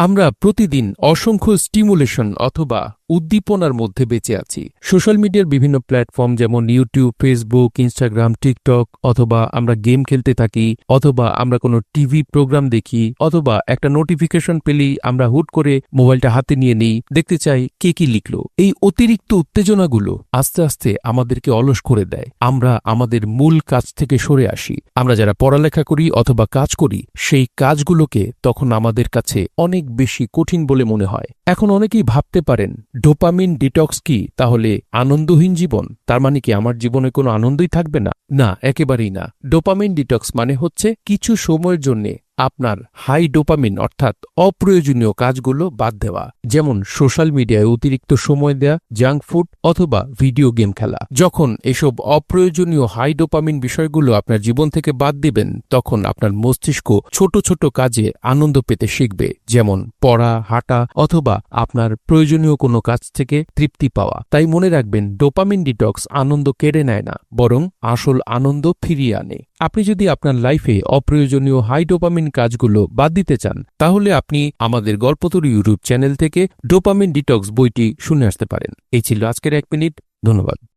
আমরা প্রতিদিন অসংখ্য স্টিমুলেশন অথবা উদ্দীপনার মধ্যে বেঁচে আছি। সোশ্যাল মিডিয়ার বিভিন্ন প্ল্যাটফর্ম যেমন ইউটিউব, ফেসবুক, ইনস্টাগ্রাম, টিকটক, অথবা আমরা গেম খেলতে থাকি, অথবা আমরা কোনো টিভি প্রোগ্রাম দেখি, অথবা একটা নোটিফিকেশন পেলেই আমরা হুট করে মোবাইলটা হাতে নিয়ে নিই, দেখতে চাই কে কি লিখল। এই অতিরিক্ত উত্তেজনাগুলো আস্তে আস্তে আমাদেরকে অলস করে দেয়। আমরা আমাদের মূল কাজ থেকে সরে আসি। আমরা যারা পড়ালেখা করি অথবা কাজ করি, সেই কাজগুলোকে তখন আমাদের কাছে অনেক বেশি কঠিন বলে মনে হয়। এখন অনেকেই ভাবতে পারেন ডোপামিন ডিটক্স কি? তাহলে আনন্দহীন জীবন? তার মানে কি আমার জীবনে কোনো আনন্দই থাকবে না? না, একেবারেই না। ডোপামিন ডিটক্স মানে হচ্ছে কিছু সময়ের জন্যে আপনার হাই ডোপামিন, অর্থাৎ অপ্রয়োজনীয় কাজগুলো বাদ দেওয়া, যেমন সোশ্যাল মিডিয়ায় অতিরিক্ত সময় দেয়া, জাঙ্ক ফুড অথবা ভিডিও গেম খেলা। যখন এসব অপ্রয়োজনীয় হাই ডোপামিন বিষয়গুলো আপনার জীবন থেকে বাদ দিবেন, তখন আপনার মস্তিষ্ক ছোট ছোট কাজে আনন্দ পেতে শিখবে, যেমন পড়া, হাঁটা অথবা আপনার প্রয়োজনীয় কোনো কাজ থেকে তৃপ্তি পাওয়া। তাই মনে রাখবেন, ডোপামিন ডিটক্স আনন্দ কেড়ে নেয় না, বরং আসল আনন্দ ফিরিয়ে আনে। আপনি যদি আপনার লাইফে অপ্রয়োজনীয় হাই ডোপামিন কাজগুলো বাদ দিতে চান, তাহলে আপনি আমাদের গল্পতর ইউটিউব চ্যানেল থেকে ডোপামিন ডিটক্স বইটি শুনে আসতে পারেন। এই ছিল আজকের এক মিনিট। ধন্যবাদ।